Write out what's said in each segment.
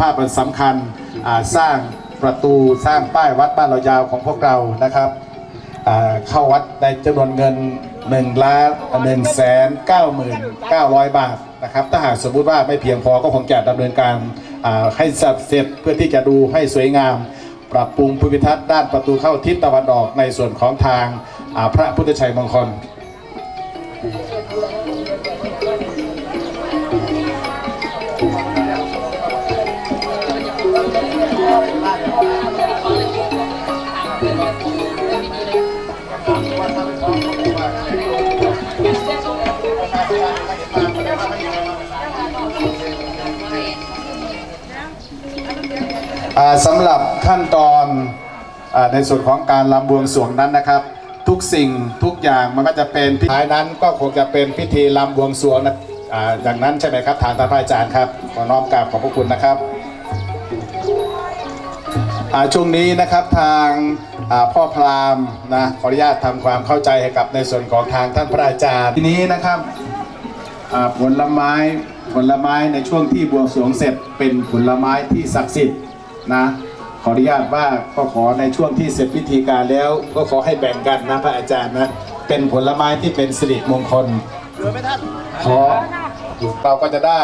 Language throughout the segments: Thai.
ภาพมันสำคัญสร้างประตูสร้างป้ายวัดบ้านเรายาวของพวกเรานะครับเข้าวัดในจำนวนเงิน1ล้าน1แสน9หมื่น900บาทนะครับถ้าหากสมมุติว่าไม่เพียงพอก็คงจะดำเนินการให้เสร็จเพื่อที่จะดูให้สวยงาม ปรับปรุงภูมิทัศน์ด้านประตูเข้าทิศตะวันออกในส่วนของทางพระพุทธชัยมงคล สำหรับขั้นตอนอในส่วนของการลำบวงสรวงนั้นนะครับ ทุกสิ่งทุกอย่างมันก็จะเป็นพิธีท้ายนั้นก็คงจะเป็นพิธีลำบวงสรวงนะอย่างนั้นใช่ไหมครับทางท่านพระอาจารย์ครับขอน้อมกราบขอบพระคุณนะครับช่วงนี้นะครับทางาพ่อพรามนะขออนุญาตทำความเข้าใจให้กับในส่วนของทางท่านพระอาจารย์ทีนี้นะครับผลไม้ผลไม้ในช่วงที่บวงสรวงเสร็จเป็นผลไม้ที่ศักดิ์สิทธิ์ นะขออนุญาตว่าก็ขอในช่วงที่เสร็จพิธีการแล้ว ก็ขอให้แบ่งกันนะพระอาจารย์นะเป็นผลไม้ที่เป็นสิริมงคลขอเราก็จะได้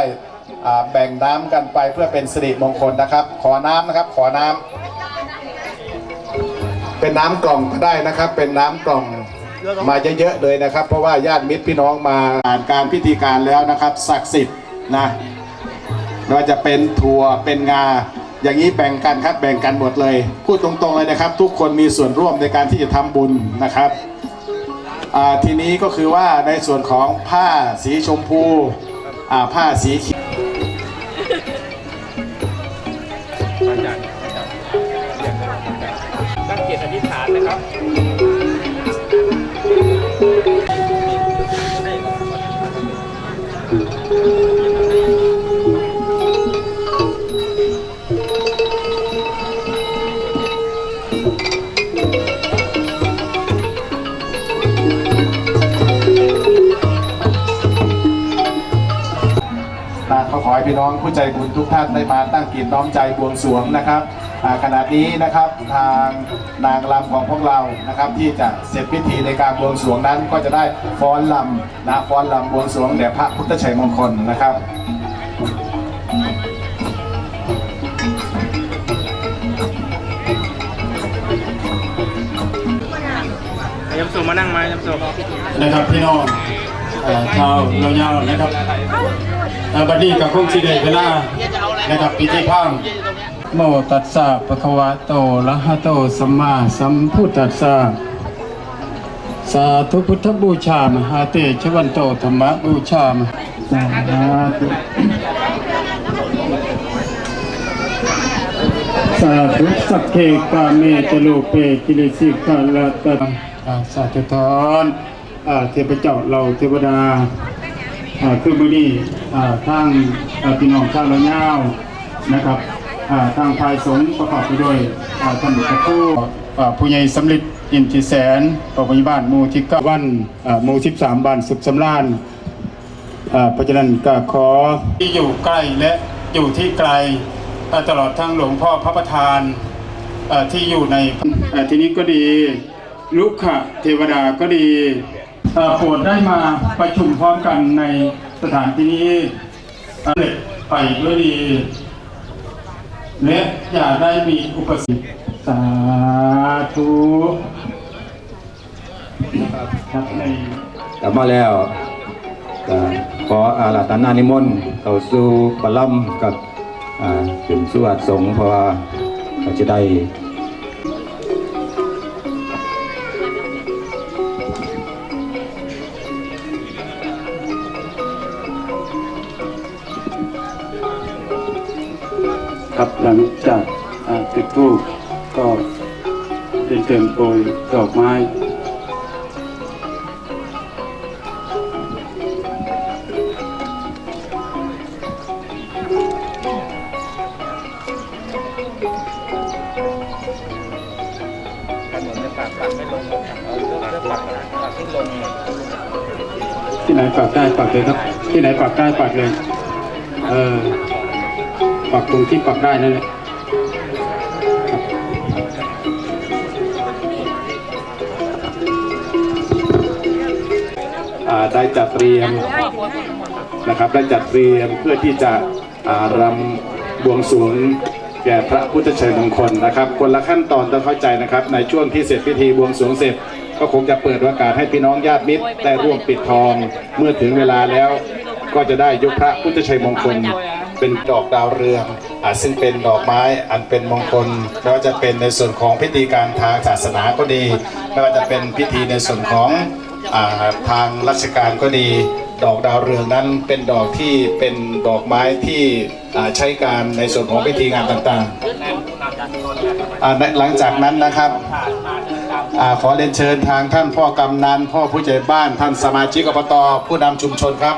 อ่าแบ่งน้ำกันไปเพื่อเป็นสิริมงคลนะครับ ขอน้ำนะครับ ขอน้ำเป็นน้ำกล่องก็ได้นะครับ เป็นน้ำกล่องมาเยอะๆเลยนะครับ เพราะว่าญาติมิตรพี่น้องมาอ่านการพิธีการแล้วนะครับศักดิ์สิทธิ์นะไม่ว่าจะเป็นถั่วเป็นงา อย่างนี้แบ่งกันครับแบ่งกันหมดเลย พูดตรงๆเลยนะครับ ทุกคนมีส่วนร่วมในการที่จะทำบุญนะครับทีนี้ก็คือว่าในส่วนของผ้าสีชมพูผ้าสีเขียว นะขอขอให้พี่น้องผู้ใจบุญทุกท่านได้มาตั้งกิจน้อมใจบวงสรวงนะครับอ่าขณะนี้นะครับทางนางรำของพวกเรานะครับที่จะเสร็จพิธีในการบวงสรวงนั้นก็จะได้ฟ้อนลำนะฟ้อนลำบวงสรวงแด่พระพุทธชัยมงคลนะครับ ยำสูมานั่งไหมยำสูนะครับพี่น้องชาวเรายาวนะครับบัดนี้กับคงสิเดเวลานะครับพิธีพังโมตัสสะปะคะวะโตอะระหะโตสัมมาสัมพุทธัสสะสาธุพุทธบูชามหาเตชวันโตธรรมบูชามสาธุสาธุสัพเพกาเมจโลเปกิเลสิกาลตะอ่า สาธุทอนเทพเจ้าเราเทวดาคือมือนี้อ่าทางพี่น้องชาวละยาวนะครับอ่าทางภายสงประกอบไปด้วยอ่าท่านพระครูอ่ผู้ใหญ่สำลิดอินทิแสนปปญบ้านมูที่เก้าวันมู่สิบสามบ้านสุขสำราญเพราะฉะนั้นก็ขอที่อยู่ใกล้และอยู่ที่ไกลตลอดทั้งหลวงพ่อพระประธานที่อยู่ในที่นี้ก็ดี ลุกขะเทวดาก็ดีโปรดได้มาประชุมพร้อมกันในสถานที่นี้เสร็จไปด้วยดี และอย่าได้มีอุปสรรคสาธุครับในกลับมาแล้วขออาราธนานิมนต์เข้าสู่ปลัมกับอ่าถึงสวัสดิ์สงฆ์เพราะว่าเขาจะได้ ลังจากอ่าจุดธูปก็ได้เติมโปรยดอกไม้กันเหมือนจะปากไม่ลงเรื่องเรื่องปากปากที่ลงที่ไหนปากได้ปากเลยครับ ที่ไหนปากได้ปากเลย เออ ปรับตรงที่ปรับได้นั่นแหละได้จัดเตรียมนะครับได้จัดเตรียมเพื่อที่จะรำบวงสรวงแก่พระพุทธเชิญมงคลนะครับ คนละขั้นตอนต้องเข้าใจนะครับ ในช่วงที่เสร็จพิธีบวงสรวงเสร็จ ก็คงจะเปิดโอกาสให้พี่น้องญาติมิตรได้ร่วมปิดทอง เมื่อถึงเวลาแล้วก็จะได้ยกพระพุทธชัยมงคล เป็นดอกดาวเรืองอาซึ่งเป็นดอกไม้อันเป็นมงคลไม่ว่าจะเป็นในส่วนของพิธีการทางศาสนาก็ดีไม่ว่าจะเป็นพิธีในส่วนของอ่าทางราชการก็ดี ดอกดาวเรืองนั้นเป็นดอกที่เป็นดอกไม้ที่อ่าใช้การในส่วนของพิธีงานต่างๆอ่าในหลังจากนั้นนะครับอ่าขอเรียนเชิญทางท่านพ่อกำนันพ่อผู้ใหญ่บ้านท่านสมาชิกอบตผู้นำชุมชนครับ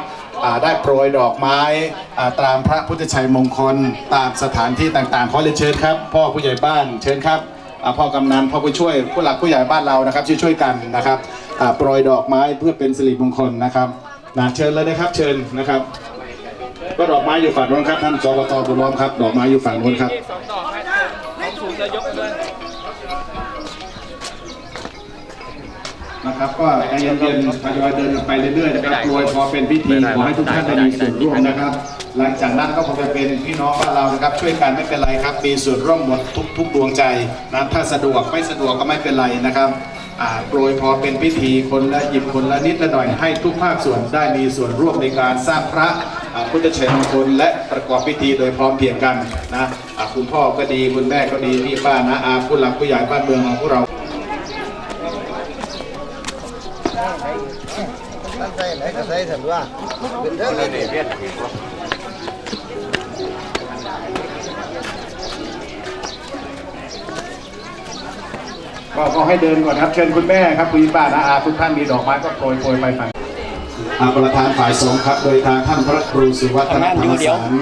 ได้โปรยดอกไม้อ่าตามพระพุทธชัยมงคล ตามสถานที่ต่างๆ ขอเรียนเชิญครับ พ่อผู้ใหญ่บ้านเชิญครับอ่าพ่อกำนันพ่อผู้ช่วยผู้หลักผู้ใหญ่บ้านเรานะครับช่วยช่วยกันนะครับอ่าโปรยดอกไม้เพื่อเป็นสิริมงคลนะครับนะเชิญเลยนะครับเชิญนะครับ ก็ดอกไม้อยู่ฝั่งโน้นครับท่านสบตบุญล้อมครับ ดอกไม้อยู่ฝั่งโน้นครับ นะครับ ก็ใจเย็นๆทยอยเดินไปเรื่อยๆนะครับโปรยพอเป็นพิธีขอให้ทุกท่านได้มีส่วนร่วมนะครับ หลังจากนั้นก็คงจะเป็นพี่น้องบ้านเรานะครับ ช่วยกันไม่เป็นไรครับ มีส่วนร่วมหมดทุกทุกดวงใจนะถ้าสะดวกไม่สะดวกก็ไม่เป็นไรนะครับอ่าโปรยพอเป็นพิธีคนละหยิบคนละนิดละหน่อยให้ทุกภาคส่วนได้มีส่วนร่วมในการสร้างพระอ่าพุทธเชิญมงคลและประกอบพิธีโดยพร้อมเพรียงกันนะอ่าคุณพ่อก็ดีคุณแม่ก็ดีพี่ป้านะอาผู้หลักผู้ใหญ่บ้านเมืองของพวกเรา ใจไหนก็ใส่เถอะว่าเป็นเรื่องอะไรเนี่ยก็ขอให้เดินก่อนครับเชิญคุณแม่ครับคุณป้านาอาทุกท่านมีดอกไม้ก็โปรยโปรยไปฝั่งอาประธานฝ่ายสงฆ์ครับ โดยทางท่านพระครูสุวัฒนธรรมสาร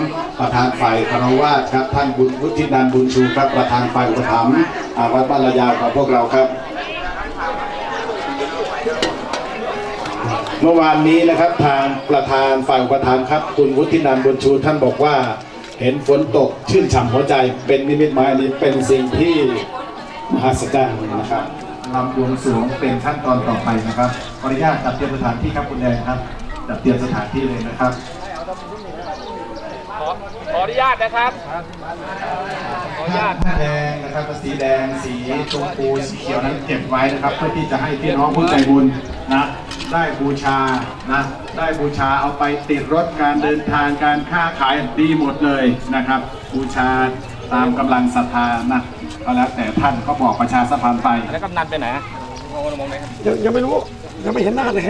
ประธานฝ่ายคารวาสครับท่านบุญวุฒินันท์บุญชูครับประธานฝ่ายอุปถัมภ์อ่าวัดบ้านระยาวของพวกเราครับ เมื่อวานนี้นะครับทางประธานฝ่ายอุปถัมภ์ครับ คุณวุฒินันท์บุญชูท่านบอกว่า เห็นฝนตกชื่นฉ่ำหัวใจ เป็นนิมิตหมายอันนี้เป็นสิ่งที่มหัศจรรย์นะครับลำบวงสรวงเป็นขั้นตอนต่อไปนะครับขออนุญาตจัดเตรียมสถานที่ครับคุณแดงครับจัดเตรียมสถานที่เลยนะครับขอขออนุญาตนะครับขออนุญาตผ้าแดงนะครับสีแดงสีชมพูสีเขียวนั้นเก็บไว้นะครับ เพื่อที่จะให้พี่น้องผู้ใจบุญนะ ได้บูชานะได้บูชาเอาไปติดรถการเดินทางการค้าขายดีหมดเลยนะครับ บูชาตามกำลังศรัทธานะก็แล้วแต่ท่านก็บอกประชาสัมพันธ์ไปแล้วกำนันไปไหนอะมองมองไหนครับยังยังไม่รู้ ยังไม่เห็นหน้าเลย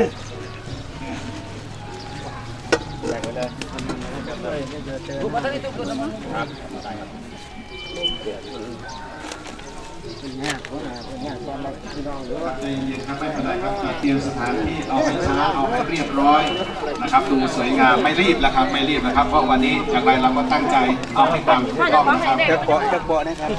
ใจเย็นครับไม่เป็นไรครับเตรียมสถานที่เอาให้ช้าเอาให้เรียบร้อยนะครับดูสวยงามไม่รีบแล้วครับไม่รีบนะครับ เพราะวันนี้อย่างไรเราก็ตั้งใจเอาให้ตามถูกต้องนะครับจะเบาะจะเบาะนะครับ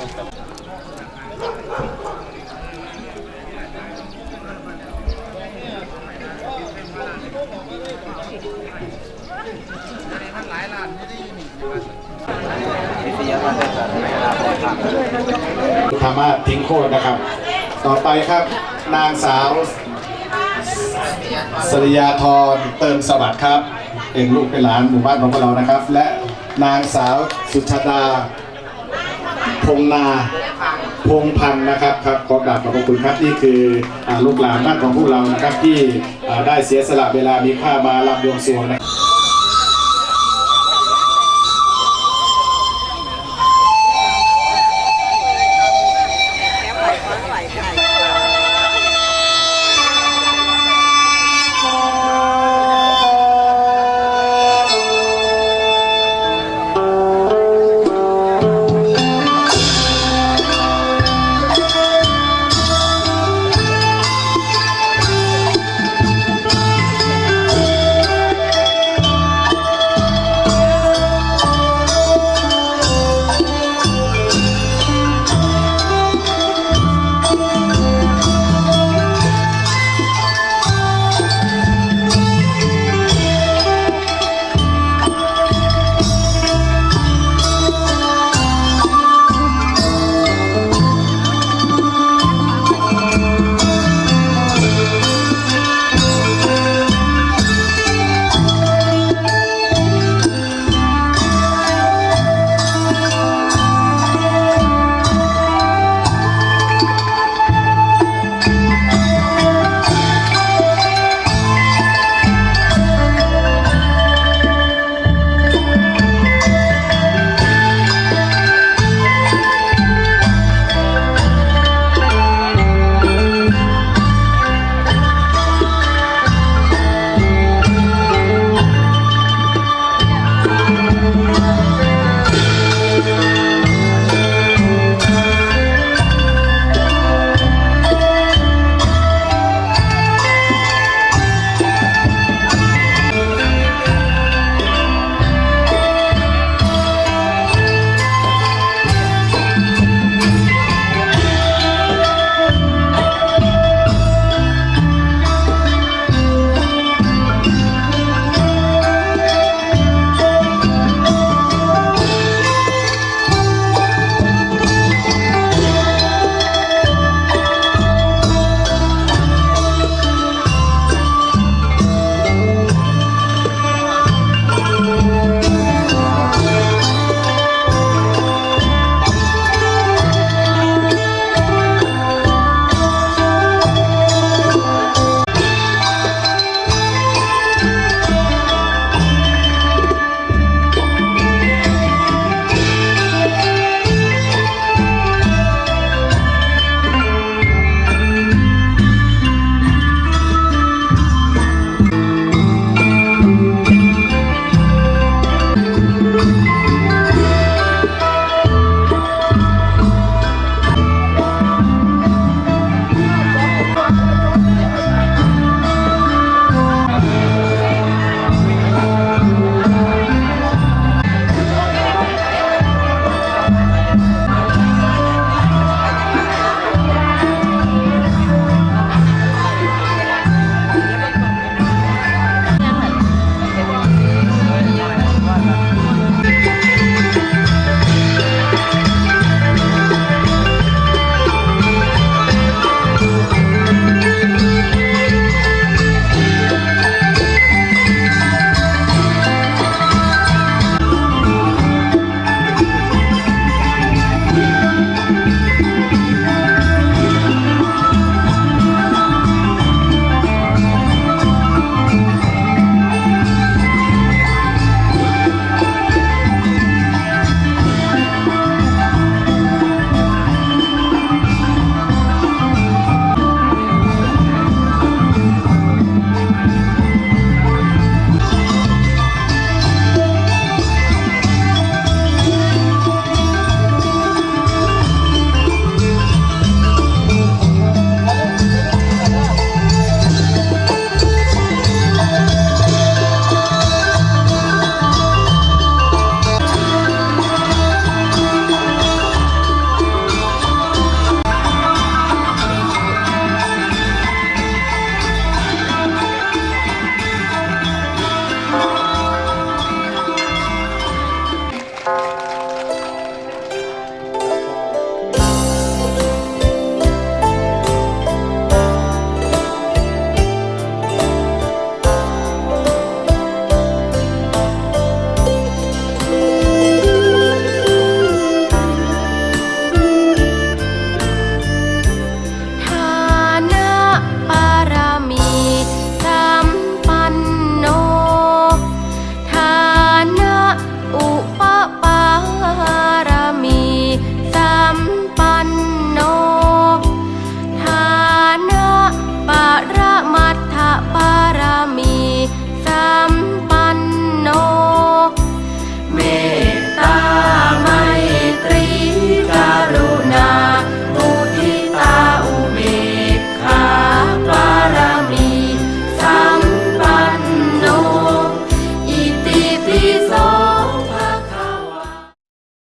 ธรรมะทิ้งโคตรนะครับ ต่อไปครับนางสาวสริยาธรเติมสวัสดิ์ครับเป็นลูกเป็นหลานหมู่บ้านของพวกเรานะครับ และนางสาวสุชาดาพงนาพงพันธ์นะครับครับขอกราบขอบพระคุณครับนี่คืออลูกหลานบ้านของพวกเรานะครับ ที่ได้เสียสละเวลามีค่ามาลำบวงสวงนะ